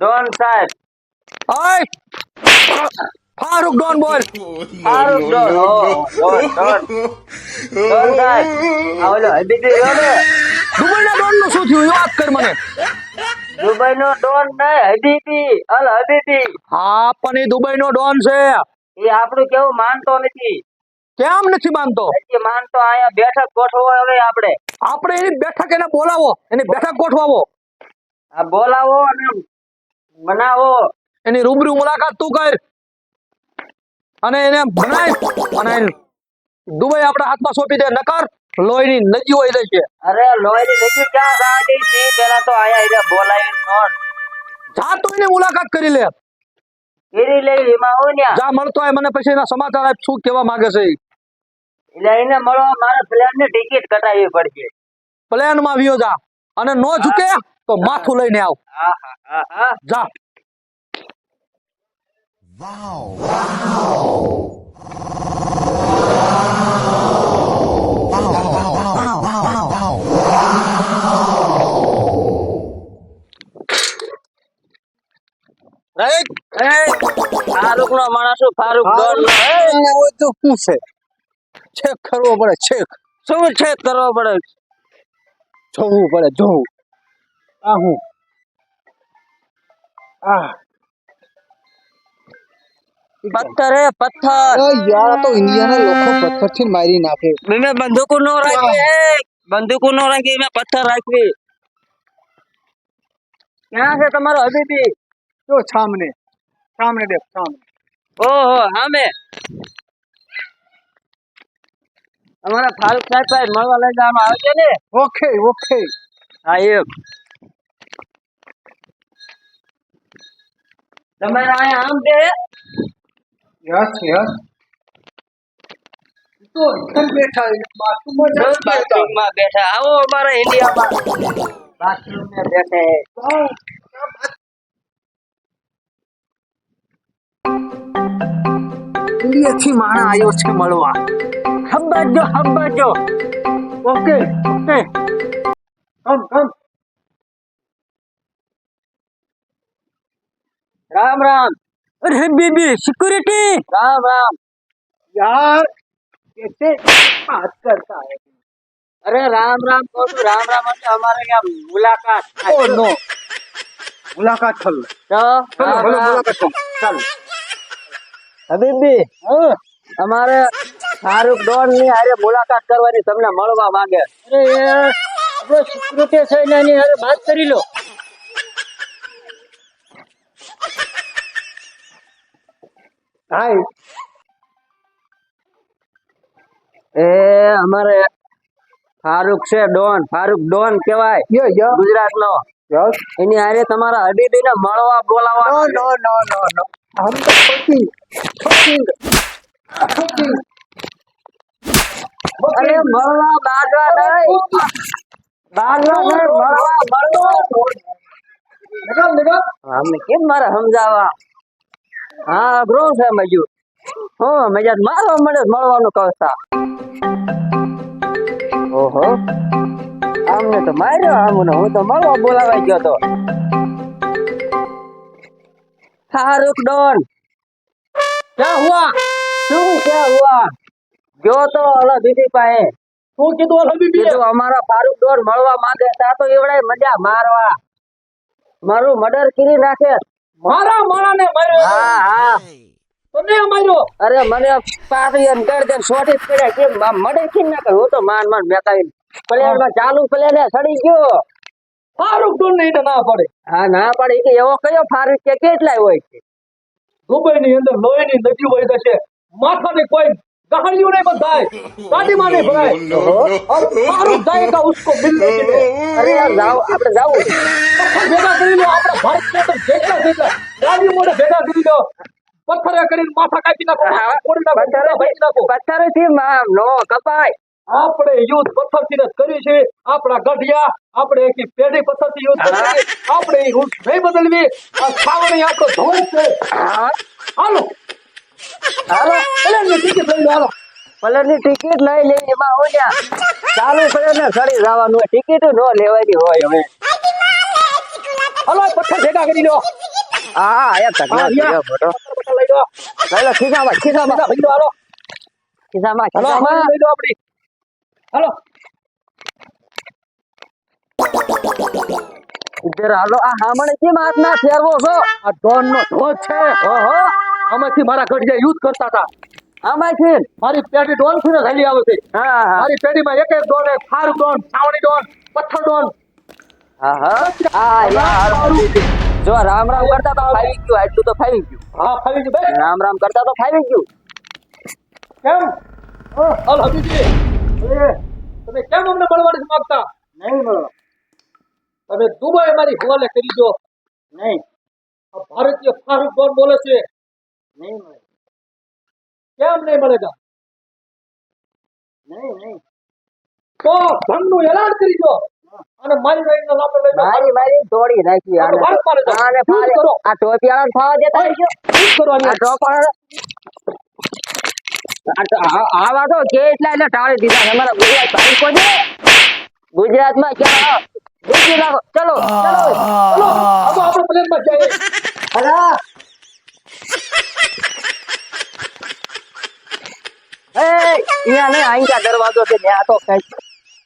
Don સાહેબ. ઓય! Farooq don બોલ. ફારુક ડોન ઓ ડોન ડોન. ડોન સાહેબ આ ઓલો હબીબી રહ્યો દુબઈ ના? ડોનનું શું થયું? એ વાત કર મને. દુબઈ નો ડોન ને હબીબી અલ હબીબી હા પણ એ દુબઈનો ડોન છે. એ આપણું કેવું માનતો નથી. કેમ નથી માનતો? એ માનતો અહીંયા બેઠક ગોઠવો હવે આપણે. આપણે એની બેઠક એને બોલાવો. એની બેઠક ગોઠવાવો. આ બોલાવો અને મનાવો એની રૂબરૂ મુલાકાત તું કર. અને એને ભણાય. અને દુબઈ આપણા હાથમાં સોંપી દે. નકર લોહીની નદી હોય જશે. અરે લોહીની નદી ક્યાં ગાડી હતી પેલા તો આયા એટલે બોલાવી નોટ. જા તું એની મુલાકાત કરી લે. ગીરી લઈ એમાં હું ને જા મળતો હોય મને પછી એના સમાચાર આપ શું કહેવા માંગે છે એટલે એને મળવા મારે પ્લેનની ટિકિટ કટાવી પડશે. પ્લેનમાં વિયો જા. અને નો ઝૂકે. તો માથું લઈને આવ. જા. ફારૂક નો માણસ ફારૂક તો શું છે? ચેક કરવો પડે ચેક શું છેક કરવો પડે? જોવું પડે જોવું. આ હું આ પથ્થર હે પથ્થર યાર આ તો ઇન્ડિયાના લોકો પથ્થરથી મારી નાખે મેં બંદૂકો નો રાખી એ બંદૂકો નો રાખી મેં પથ્થર રાખવી ક્યાં છે તમારો હબીબી જો સામને સામને દેખ સામને ઓહો હામે અમારા ફારૂક સાહેબ ભાઈ મળવા લઈ જવાનું આવે છે ને ઓકે ઓકે હા એમ તમારે અહીંયા આમ બે યસ યસ. તો એકદમ બેઠા બાથરૂમમાં જ બેઠા. બાથરૂમમાં બેઠા. આવો અમારા ઇન્ડિયામાં બાથરૂમમાં में બેઠે ઇન્ડિયાથી માણસ આવ્યો છે મળવા. હબ્બાજો હબ્બાજો okay okay. Come come Ram Ram અરે બીબી સિક્યુરિટી રામ રામ यार कैसे बात करता है અરે રામ રામ કહું છું રામ રામ એટલે અમારે અહીંયા મુલાકાત ओ नो मुलाकात कर लो તો चलो રામ चलो રામ. मुलाकात कर चलो હબીબી અમારે શાહરુખ ડોન ની હારે મુલાકાત કરવાની તમને મળવા માંગે અરે એ આપણો સિક્યુરિટી છે ને એની હારે વાત કરી લો હાય. એ અમારે ફારૂક છે ડોન. ફારૂક ડોન કહેવાય. યો યો. એની આરે તમારા હબીબીને મળવા બોલાવવા નો નો નો નો હમ તો ફકી ફકી અરે મળવા બાજવા નહીં. બાજવા નહીં મળવા મળવા. મેડમ મેડમ હમ કેમ મારે સમજાવવા? હા ગ્રોન છે મજુ હા મજા મારો મળે મળવાનું કવતા ઓહો આમને તો માર્યો આમને હું તો મળવા બોલાવાઈ ગયો તો. શાહરુખ ડોન. ક્યાં હુઆ? શું ક્યાં હુઆ? ગયો તો ઓલા બીબી પાસે. શું કીધું ઓલા બીબી કીધું અમારા ફારૂક ડોન મળવા માંગે તા તો એવડાય મજા મારવા. મારું મર્ડર કરી નાખે. મારા માણાને માર્યો હા હા. તને માર્યો. અરે મને પાછી એમ કર દે શોટી પડ્યા. કે મડે કે ના કહો તો માન માન મેકાઈ પ્લેયરમાં ચાલુ પ્લેયર સડી ગયો. ફારુક તો નહીં ના પડે. હા ના પડે. કે એવો કયો ફારુક કે કેટલાય હોય છે? દુબઈ ની અંદર લોહી ની નદી વહી છે માથા ને કોઈ ગાડીઓ નહીં બધાય. ગાડી માં ને ભરાય ફારુક જાય કા ઉસકો મિલને અરે યાર જાવ આપણે જાવ ભેગા કરી લો ભારત જેટલા જેટલા ગાડી મોઢે ભેગા કરી લો પથ્થરે કરીને માથા કાપી નાખો કોડી નાખો પથ્થરે ભાઈ નાખો પથ્થર નો કપાય. આપણે યુદ્ધ પથ્થરથી જ કર્યું છે. આપણા ગઢિયા આપણે એક પેઢી પથ્થરથી યુદ્ધ આપણે એ રૂટ નહીં બદલવી. આ છાવણી આપણો ધોળ છે. હાલો. હાલો. ભલે ને ટિકિટ લઈ હાલો. પ્લેનની ટિકિટ લઈ લે એમાં હોય ચાલુ પડે ને સડી જવાનું. ટિકિટ ન લેવાની હોય હવે. હાલો પથ્થર ભેગા કરી લો હા આયા તકલા કટલા યા. ફોટો. લઈ લો લઈ લો ખિસ્સામાં ખિસ્સામાં. બધા લો હાલો. ખિસ્સામાં હાલો ખિસ્સામાં. લઈ લો આપડી હાલો. ઇધર હાલો આ હામણે કેમ હાથના ફેરવો છો? આ ડોન નો ધોધ છે. ઓહો. આમાંથી મારા ઘડિયા યુઝ કરતા હતા. આમાંથી? મારી પેઢી ડોનથી ને ખાલી આવે છે. હા હા. મારી પેઢીમાં એક એક ડોન ફાર ડોન સાવણી ડોન પથ્થર ડોન. હા હા. જો રામ રામ કરતા તો ફાવી ગયું આટલું તો ફાવી ગયું. હા ફરી ગયું ભાઈ. રામ રામ કરતા તો ફાવી ગયું. કેમ? હાલ હબીજી તમે કેમ અમને મળવા નથી માંગતા? નહીં મળો તમે દુબઈ મારી હવાલે કરી દો. નહીં. ભારતીય ફારૂક ડોન બોલે છે? નહીં મળે. કેમ નહીં મળેગા નહીં નહીં. તો ભંગનું એલાન કરી દો. અને મારી વાઈના લાપે લઈ મારી મારી તોડી નાખી આને. ભારત મારે તો. આને શું આ ટોપી વાળાને ખાવા દેતા ઓય, નહીં આ ટોપા આ તો આ- આવા તો કે એટલા એટલે ટાળી દીધા. અમારા ગુજરાત ભાઈ ગુજરાતમાં ક્યાં નાખો. ચલો ચલો. ચલો આપણે પ્લેનમાં જઈએ. અલા એ અહીંયા નહીં અહીં ક્યાં દરવાજો છે ત્યાં તો કઈ